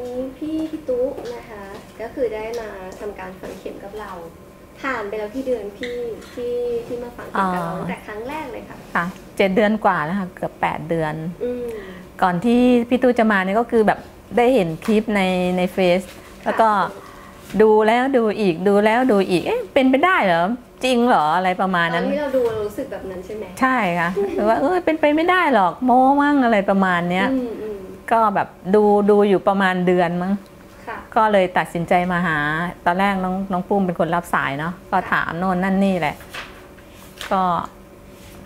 นี้พี่พี่ตุ๊นะคะ ก็คือได้มาทำการฝังเข็มกับเรา ผ่านไปแล้วที่เดือนพี่ที่ที่มาฝังเข็มกับเราอ๋อ ตั้งแต่ครั้งแรกเลยค่ะ ค่ะเจ็ดเดือนกว่าแล้วค่ะเกือบแปดเดือน อืม ก่อนที่พี่ตู้จะมาเนี่ยก็คือแบบได้เห็นคลิปในในเฟซแล้วก็ดูแล้วดูอีกดูแล้วดูอีกเอ๊ะเป็นไปได้เหรอจริงเหรออะไรประมาณตอนั้นน ที่เราดูเรารู้สึกแบบนั้นใช่ไหมใช่ค่ะหรือว่าเออเป็นไปไม่ได้หรอกโม้มั่งอะไรประมาณเนี้ย อืมอืม ก็แบบดูดูอยู่ประมาณเดือนมั้งค่ะก็เลยตัดสินใจมาหา ตอนแรกน้องน้องปุ้มเป็นคนรับสายเนาะก็ถามโน่นนั่นนี่แหละ ก็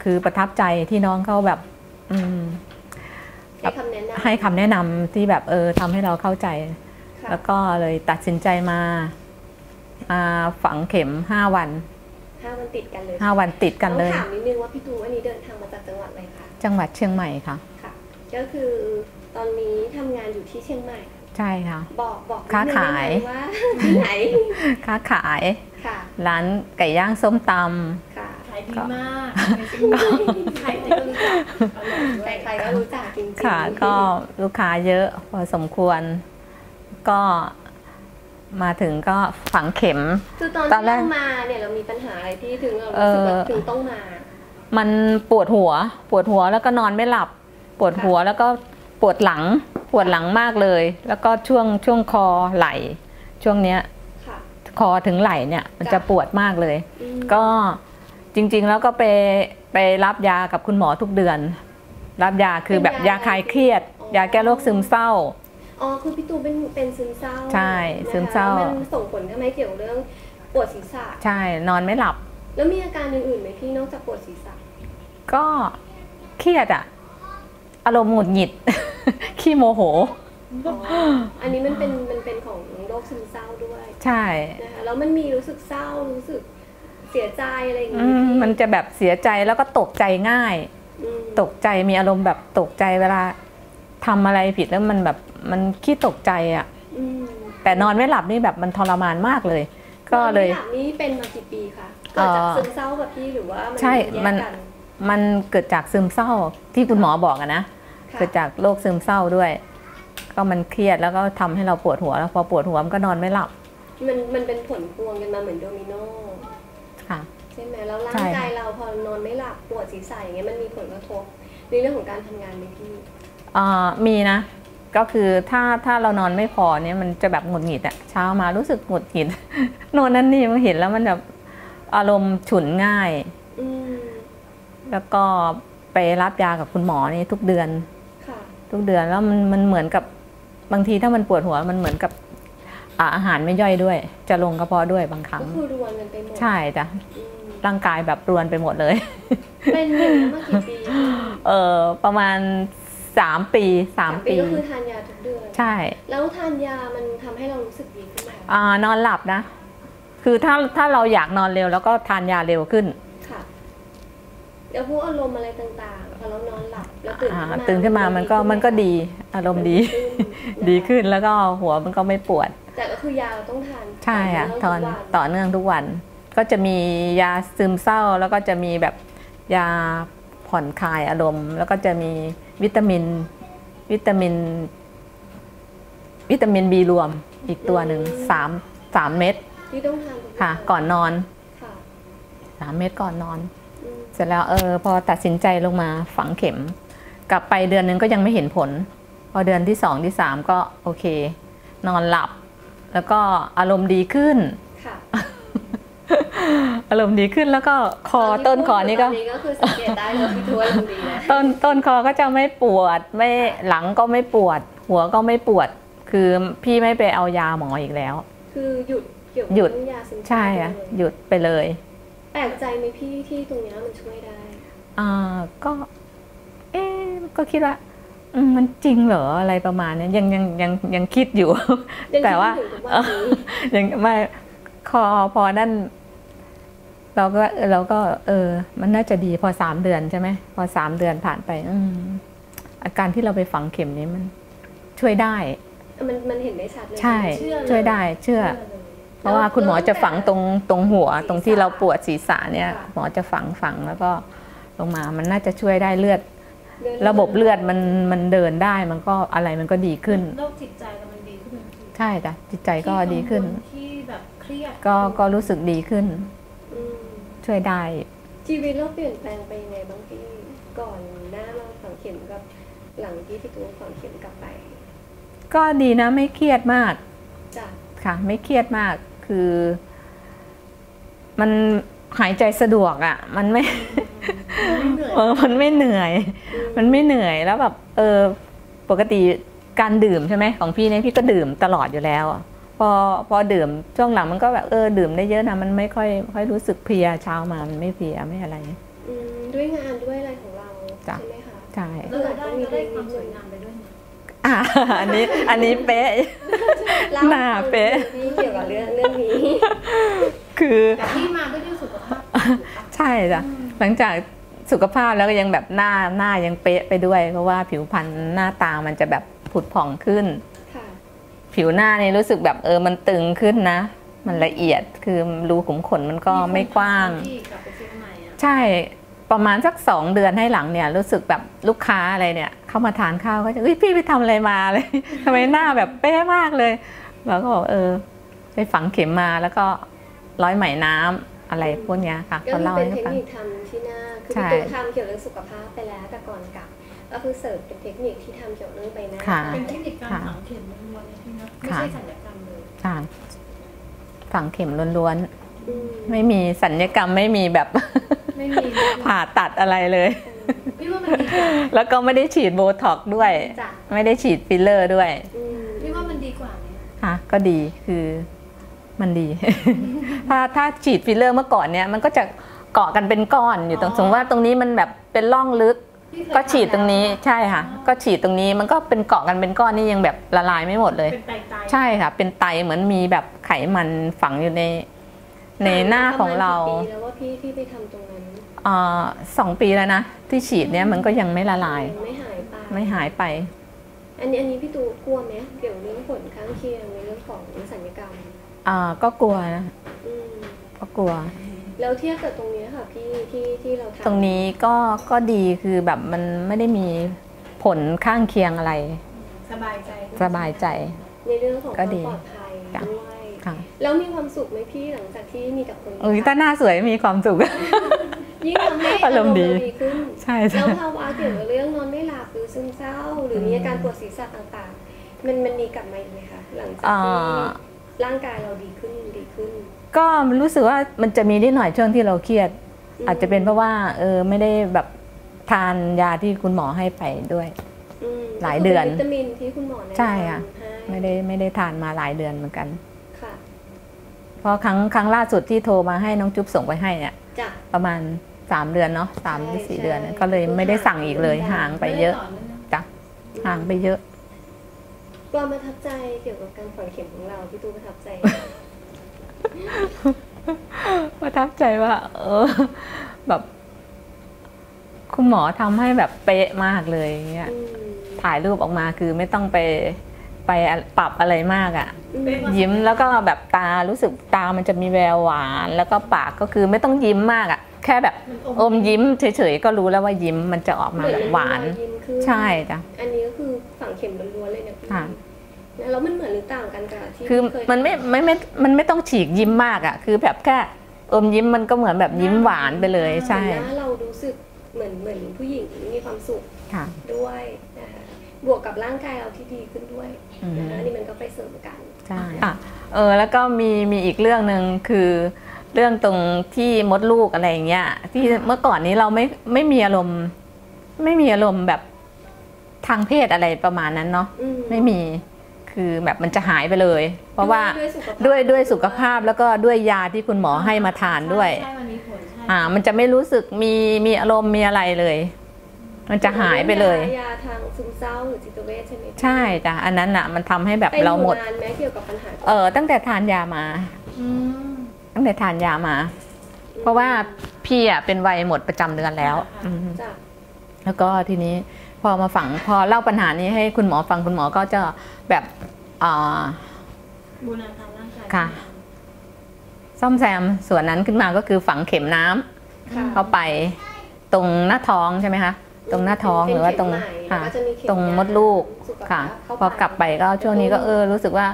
คือประทับใจที่น้องเขาแบบ อืมให้คำแนะนำให้คำแนะนำที่แบบเออทำให้เราเข้าใจค่ะแล้วก็เลยตัดสินใจมามาฝังเข็ม5วันห้าวันติดกันเลย5วันติดกันเลยต้องถามนิดนึงว่าพี่ตูอันนี้เดินทางมาจากจังหวัดอะไรคะจังหวัดเชียงใหม่ค่ะค่ะ ก็คือ ตอนนี้ทำงานอยู่ที่เชียงใหม่ ใช่ค่ะ บอกบอกนิดค้านึงขายได้ไหมว่าที่ไหน ค้าขายค่ะร้านไก่ย่างส้มตค่ะขายดีมากในเชียงใหม่ใครๆก็รู้จักอร่อยด้วยใครๆก็รู้จักจริงำๆค่ะ ก็ลูกค้าเยอะพอสมควร ก็มาถึงก็ฝังเข็มคือตอนตอนที่แรกเรามาเนี่ยเรามีปัญหาอะไรที่ถึงเรารู้สึกว่าเออถึงต้องมา มันปวดหัว ปวดหัวแล้วก็นอนไม่หลับ ปวดหัวแล้วก็ ปวดหลังปวดหลังมากเลย แล้วก็ช่วงช่วงคอไหล่ช่วงเนี้ยค่ะคอถึงไหล่เนี่ยมันจะจ้ะปวดมากเลยอืมก็จริง ๆ แล้วก็ไปไปรับยากับคุณหมอทุกเดือน รับยาคือแบบยาคลายเครียด ยาแก้โรคซึมเศร้าอ๋อคือพี่ตูเป็นเป็นซึมเศร้าใช่นะคะซึมเศร้ามันส่งผลทำให้เกี่ยวเรื่องปวดศีรษะ ใช่นอนไม่หลับ แล้วมีอาการอื่นๆไหมพี่นอกจากปวดศีรษะ ก็เครียดอะ อารมณ์หงุดหงิด ขี้โมโหอ๋ออันนี้มันเป็นมันเป็นของโรคซึมเศร้าด้วย ใช่นะคะแล้วมันมีรู้สึกเศร้ารู้สึกเสียใจอะไรอย่างอืงี้มพี่มันจะแบบเสียใจแล้วก็ตกใจง่ายอืมตกใจมีอารมณ์แบบตกใจเวลาทำอะไรผิดแล้วมันแบบมันขี้ตกใจอะอืมแต่นอนไม่หลับนี่แบบมันทรมานมากเลย ก็เลยนอนไม่หลับนี่เป็นมากี่ปีคะเกิดจากเอ่อซึมเศร้ากับพี่หรือว่ามันใช่แยกมันกัน มันเกิดจากซึมเศร้าที่คุณหมอบอกอะนะค่ะเกิดจากโรคซึมเศร้าด้วย ก็มันเครียดแล้วก็ทำให้เราปวดหัวแล้วพอปวดหัวมันก็นอนไม่หลับ มันมันเป็นผลพวงกันมาเหมือนโดมิโนค่ะใช่ไหมแล้วร่าใช่งค่ะกายเราพอนอนไม่หลับปวดศีรษะอย่างเงี้ยมันมีผลกระทบในเรื่องของการทำงานไหมพี่อ่ามีนะ ก็คือถ้าถ้าเรานอนไม่พอเนี่ยมันจะแบบหงุดหงิดอะเช้ามารู้สึกหงุดหงิดโน่นนั่นนี่มันเห็นแล้วมันแบบอารมณ์ฉุนง่ายอืม แล้วก็ไปรับยากับคุณหมอนี่ทุกเดือนค่ะทุกเดือนแล้วมันมันเหมือนกับบางทีถ้ามันปวดหัวมันเหมือนกับอ่าอาหารไม่ย่อยด้วย จะลงกระเพาะด้วยบางครั้งก็คือรวนกันไปหมดใช่จ้ะอืมร่างกายแบบรวนไปหมดเลย เป็นอย่างนี้มากี่ปีเออประมาณสามปีสามปีก็คือทานยาทุกเดือนใช่ แล้วทานยามันทำให้เรารู้สึกดีขึ้นไหมอ่านอนหลับนะ คือถ้าถ้าเราอยากนอนเร็วแล้วก็ทานยาเร็วขึ้นค่ะ แล้วพวกอารมณ์อะไรต่างๆพอเรานอนหลับแล้วตื่นอ่าขึ้นมาตื่นขึ้นมามันก็มันก็ดีอารมณ์ดี ดีขึ้นแล้วก็หัวมันก็ไม่ปวด แต่ก็คือยาเราต้องทานใช่ค่ะตต่ออนเนื่องทุกวันต่อเนื่องทุกวัน ก็จะมียาซึมเศร้าแล้วก็จะมีแบบยาผ่อนคลายอารมณ์ แล้วก็จะมีวิตามิน วิตามิน วิตามินบีรวมอีกตัวหนึ่งสามสามเม็ดที่ต้องทานทุกวันค่ะ ก่อนนอนค่ะสามเม็ดก่อนนอนอืม เสร็จแล้วเออพอตัดสินใจลงมาฝังเข็ม กลับไปเดือนนึงก็ยังไม่เห็นผล พอเดือนที่สองที่สามก็โอเค นอนหลับ แล้วก็อารมณ์ดีขึ้นค่ะอารมณ์ดีขึ้นแล้วก็คอต้นคอนี่ก็ตอนนี้ก็คือสังเกตได้เลยพี่ทัวร์ลงดีนะต้นต้นคอก็จะไม่ปวด ไม่หลังก็ไม่ปวด หัวก็ไม่ปวด คือพี่ไม่ไปเอายาหมออีกแล้ว คือหยุดเกี่ยวกับหยุดเรื่องยาซึมเศร้าใช่อะเลยหยุดไปเลย แปลกใจไหมพี่ที่ตรงเนี้ยมันช่วยได้ อ่าก็ เอ๊ะก็คิดว่าอืมมันจริงเหรออะไรประมาณเนี้ยยังยังยังยังคิดอยู่ยังแต่ว่าคิดถึงทุกวันนี้ยังไม่คอพอนั่นเราก็เออเราก็ เออ มันน่าจะดีพอสามเดือนใช่ไหมพอสามเดือนผ่านไป อืมอาการที่เราไปฝังเข็มนี้มัน ช่วยได้ มันมันเห็นได้ชัดเลยใช่เชื่อเลยช่วยได้ เชื่อ เชื่อเลยเพราะว่าคุณหมอจะฝังตรงตรงหัวตรงที่เราปวดศีรษะเนี่ยค่ะหมอจะฝังฝังแล้วก็ลงมามันน่าจะช่วยได้เลือดเลือด ระบบเลือดมันมันเดินได้มันก็อะไรมันก็ดีขึ้นโรคจิตใจเรามันดีขึ้นใช่จ้ะจิตใจก็ดีขึ้นที่แบบเครียดก็ก็รู้สึกดีขึ้นอืมช่วยได้ชีวิตเราเปลี่ยนแปลงไปยังไงบ้างพี่ก่อนหน้ามาฝังเข็มกับหลังที่พี่ตูนฝังเข็มกลับไป ก็ดีนะไม่เครียดมากจ้ะค่ะ ไม่เครียดมาก คือ มันหายใจสะดวกอะ่ะ มันไม่ไม่เหนื่อยเออมันไม่เหนื่อยอืมันไม่เหนื่อยแล้วแบบเออปกติการดื่มใช่ไหมของพี่เนี่ยพี่ก็ดื่มตลอดอยู่แล้วอะพอพอดื่มช่วงหลังมันก็แบบเออดื่มได้เยอะนะมันไม่ค่อยค่อยรู้สึกเพลียเช้ามามันไม่เพลียไม่อะไรอืมด้วยงานด้วยอะไรของเราจ้ะใช่ไหมคะใช่แล้วเราได้เราได้ความสวยงามไปด้วยนะ อะอันนี้อันนี้เป๊ะเล่หน้าเป๊ะพี่เกี่ยวกับเรื่องเรื่องนี้ คือแต่ที่มาก็ด้วยสุขภาพใช่จ้ะหลังจากสุขภาพแล้วก็ยังแบบหน้าหน้ายังเป๊ะไปด้วย เพราะว่าผิวพรรณหน้าตามันจะแบบผุดผ่องขึ้นค่ะผิวหน้านี่รู้สึกแบบเออมันตึงขึ้นนะ มันละเอียดคือรูขุมขนมันก็ไม่กว้างที่กลับไปเชียงใหม่อะใช่ ประมาณสักสองเดือนให้หลังเนี่ยรู้สึกแบบลูกค้าอะไรเนี่ย เข้ามาทานข้าวก็จะเอ้ยพี่ไปทำอะไรมาเลยทำไมหน้าแบบเป๊ะมากเลยเราก็บอกเออ ไปฝังเข็มมาแล้วก็ร้อยไหมน้ำอะไรพวกเนี้ยค่ะก็เขาคือเล่าเป็นให้เทคฟังนิคทำที่หน้าคือใช่พี่ตูนทำเกี่ยวกับเรื่องสุขภาพไปแล้วแต่ก่อนกลับก็คือเสริมเป็นเทคนิคที่ทำเกี่ยวกับเรื่องใบหน้าค่ะไปเป็นเทคนิคการฝังเข็มล้วนๆนะพี่นะไม่ค่ะใช่ศัลยกรรมเลยใช่ฝังเข็มล้วนอืมๆไม่มีสัญญกรรมไม่มีแบบ ไม่มีผ่าตัดอะไรเลยพี่ว่ามันดีกว่าแล้วก็ไม่ได้ฉีดโบท็อกซ์ด้วยจ้ะไม่ได้ฉีดฟิลเลอร์ด้วยอืมพี่ว่ามันดีกว่าไหมค่ะก็ดีคือมันดี ถ้าถ้าฉีดฟิลเลอร์เมื่อก่อนเนี่ยมันก็จะเกาะกันเป็นก้อนอยู่ตรงสมมติว่าตรงนี้มันแบบเป็นร่องลึกพี่เคยก็ฉีดตรงนี้ทำแล้วใช่ค่ะ ก็ฉีดตรงนี้มันก็เป็นเกาะกันเป็นก้อนนี่ยังแบบละลายไม่หมดเลยเป็นไตไตใช่ค่ะ เป็นไตเหมือนมีแบบไขมันฝังอยู่ใน ในหน้าของเราประมณกี่ปีแล้วว่าพี่ที่ไปทำตรงนั้นเอ่อ สองปีแล้วนะ ที่ฉีดเนี่ยมันก็ยังไม่ละลายยังไม่หายไปไม่หายไป อันนี้อันนี้พี่ตูกลัวไหมเกี่ยวกับเรื่องผลข้างเคียงในเรื่องของสัญญกรรมอ่าก็กลัวนะอืมก็กลัวแล้วเทียบกับตรงนี้ค่ะพี่ที่ที่เราทำตรงนี้ก็ก็ดีคือแบบมันไม่ได้มีผลข้างเคียงอะไร สบายใจสบายใจ ในเรื่องของคก็วามดีปลอดภัยจ้ะด้วยค่ะแล้วมีความสุขไหมพี่หลังจากที่มีกับคนเออถ้าหน้าสวยมีความสุข ยิ่งทำให้อารมณ์ดีเดีขึ้นใช่แล้ใช่วภาวะเกี่ยวกับเรื่องนอนไม่หลับหรือซึมเศร้า หรือมีอาการปวดศีรษะต่างๆ มันมันมีกลับมาอีกไหมคะหลังจากอ่าที่ร่างกายเราดีขึ้นดีขึ้น ก็รู้สึกว่ามันจะมีนิดหน่อยช่วงที่เราเครียด อาจจะเป็นเพราะว่าเออไม่ได้แบบทานยาที่คุณหมอให้ไปด้วยอืมหลายเดือนก็คืวิตามินที่คุณหมอแนะนำใช่ค่ะให้ไม่ได้ไม่ได้ทานมาหลายเดือนเหมือนกันค่ะเพราะครั้งครั้งล่าสุดที่โทรมาให้น้องจุ๊บส่งไปให้เนี่ยจ้ะประมาณ สามเดือนเนาะสามหรือใช่สี่เดือนใช่ก็เลยไม่ได้สั่งอีกเลยห่าห่างงไปเยอะม่ด้ต่นื่งจ้ะห่างไปเยอะความประทับใจเกี่ยวกับการฝังเข็มของเราพี่ตูประทับใจ ประทับใจว่า เออ แบบคุณหมอทำให้แบบเป๊ะมากเลยอย่างเงี้ยอืมถ่ายรูปออกมาคือไม่ต้องไปไปปรับอะไรมากอะ่ะอืมเป๊ะกว่ายิ้มแล้วก็แบบตารู้สึกตามันจะมีแววหวาน แล้วก็ปากก็คือไม่ต้องยิ้มมากอะ่ะ แค่แบบมันอมยิ้มเฉยๆก็รู้แล้วว่ายิ้มมันจะออกมาแบบหวานเหมือรอยยิ้มขึ้นใช่จ้ะอันนี้ก็คือฝังเข็มล้วนๆเลยเนี่ยพี่ค่ะแล้วมันเหมือนหรือต่างกันกับที่คือเคยมันไม่ไม่ไม่มันไม่ต้องฉีกยิ้มมากอะ่ะคือแบบแค่อมยิ้มมันก็เหมือนแบบยิ้มหวานไปเลยใช่หน้าเรารู้สึกเหมือนเหมือนผู้หญิงมีความสุขค่ะด้วยนะคะบวกกับร่างกายเราที่ดีขึ้นด้วยอืมนะคะอันนี่มันก็ไปเสริมกันใช่ค่ะเออแล้วก็มีมีอีกเรื่องหนึ่งคือ เรื่องตรงที่มดลูกอะไรอย่างเงี้ยที่เมื่อก่อนนี้เราไม่ไม่มีอารมณ์ ไม่มีอารมณ์แบบทางเพศอะไรประมาณนั้นเนาะอืมไม่มีคือแบบมันจะหายไปเลย เพราะว่าด้วยสุขภาพด้วยด้วยสุขภาพแล้วก็ด้วยยาที่คุณหมอให้มาทานด้วยใช่มันมีผลใช่อ่า มันจะไม่รู้สึกมีมีอารมณ์มีอะไรเลย มันจะหายไปเลยยาทางซึมเศร้าหรือจิตเวชใช่ไหมใช่จ้ะอันนั้นอะ มันทำให้แบบเป็นเราหมดนานไหมเกี่ยวกับปัญหาเออตั้งแต่ทานยามาอืม ตั้งแต่ทานยามา เพราะว่าพี่อะเป็นวัยหมดประจำเดือนแล้วค่ะอืมจ้ะแล้วก็ทีนี้พอมาฝังพอเล่าปัญหานี้ให้คุณหมอฟังคุณหมอก็จะแบบอ่าบูรณาการร่างกายค่ะ ซ่อมแซมส่วนนั้นขึ้นมาก็คือฝังเข็มน้ำค่ะเข้าไปตรงหน้าท้องใช่ไหมคะตรงหน้าท้องหรือว่าตรงเป็นเข็มใหม่ค่ะแล้วก็จะมีเข็มตรงยามดลูกสุขภาพค่ะเข้าไปพอกลับไปก็ช่วงนี้ก็เออรู้สึกว่า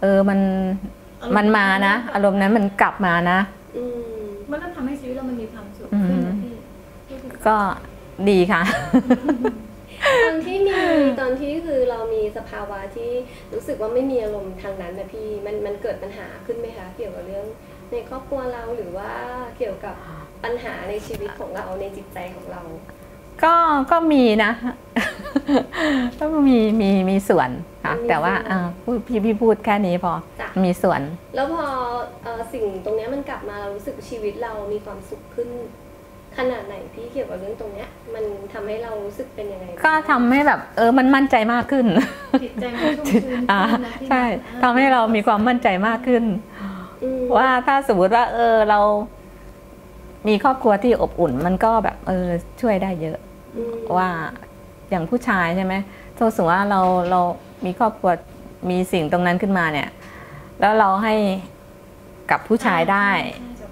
เออมัน มันมานะ อารมณ์นั้นมันกลับมานะอืมมันก็ทำให้ชีวิตเรามันมีความสุขอืมขึ้นนะพี่พูดถึงก็ดีค่ะ ตอนที่มีตอนที่คือเรามีสภาวะที่รู้สึกว่าไม่มีอารมณ์ทางนั้นนะพี่มันมันเกิดปัญหาขึ้นไหมคะ เกี่ยวกับเรื่องในครอบครัวเราหรือว่าเกี่ยวกับปัญหาในชีวิตของเราในจิตใจของเรา ก็ก็มีนะ ก็มีมีมีส่วนค่ะมีแต่ว่าส่วนอ่าพูดพี่พี่พูดแค่นี้พอจ้ะมีส่วน แล้วพอเอ่อสิ่งตรงเนี้ยมันกลับมาเรารู้สึกชีวิตเรามีความสุขขึ้น ขนาดไหนพี่เกี่ยวกับเรื่องตรงเนี้ยมันทำให้เรารู้สึกเป็นยังไงบ้างก็ทำให้แบบเออมันมั่นใจมากขึ้นจิตใจมันชุ่มชื้นอ่าขึ้นนะพี่นะใช่ทำให้เรามีความมั่นใจมากขึ้นอืมว่าถ้าสมมติว่า เออเรามีครอบครัวที่อบอุ่นมันก็แบบเออช่วยได้เยอะอืมว่า อย่างผู้ชายใช่ไหมถ้าสมมติว่าเราเรามีครอบครัวมีสิ่งตรงนั้นขึ้นมาเนี่ย แล้วเราให้กับผู้ชายได้ใช่จบ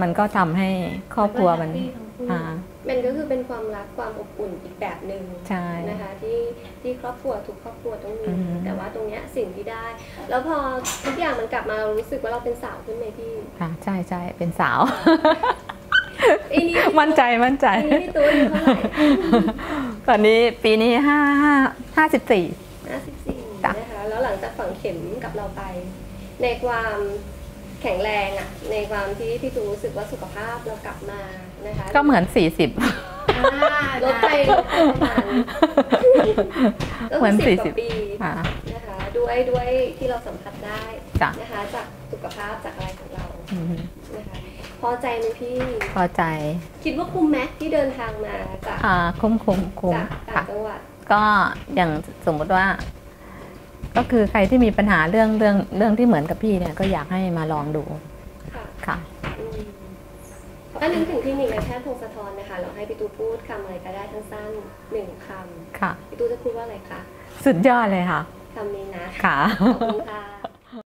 มันก็ทำให้ครอบครัวมันแฮปปี้ทั้งคู่อ่ามันก็คือเป็นความรักความอบอุ่นอีกแบบหนึ่งใช่นะคะที่ที่ครอบครัวทุกครอบครัวต้องมีอือฮึแต่ว่าตรงเนี้ยสิ่งที่ได้ แล้วพอทุกอย่างมันกลับมาเรารู้สึกว่าเราเป็นสาวขึ้นไหมพี่ค่ะใช่ใช่เป็นสาวไอ้นี่มั่นใจมั่นใจไอ้นี่พี่ตัวอายู่เท่าไหร่ ตอนนี้ปีนี้ห้าห้าห้าสิบสี่ห้าสิบสี่จ้ะนะคะแล้วหลังจากฝังเข็มกับเราไป ในความแข็งแรงอะในความที่พี่ตูรู้สึกว่าสุขภาพเรากลับมานะคะก็เหมือนสี่สิบอ่าลดไปลดไปประมาณก็เหมืคืออนสิบก40ว่าปีค่ะนะคะด้วยด้วยที่เราสัมผัสได้จ้ะนะคะจากสุขภาพจากอะไรของเราอืมนะคะ พอใจไหมพี่ พอใจ คิดว่าคุ้มไหมที่เดินทางมาจากอ่าคุ้มคุ้มคุ้มจากต่าค่ะงจังหวัดก็อย่างสมมติว่า ก็คือใครที่มีปัญหาเรื่องเรื่องเรื่องที่เหมือนกับพี่เนี่ยก็อยากให้มาลองดูค่ะค่ะอืมถ้านึกถึงคลินิกนายแพทย์พงศธรนะคะเราให้พี่ตูพูดคำอะไรก็ได้ทั้งสั้นหนึ่งคค่ะำพี่ตูจะพูดว่าอะไรคะสุดยอดเลยค่ะคำนี้นะค่ะขอบคุณค่ะ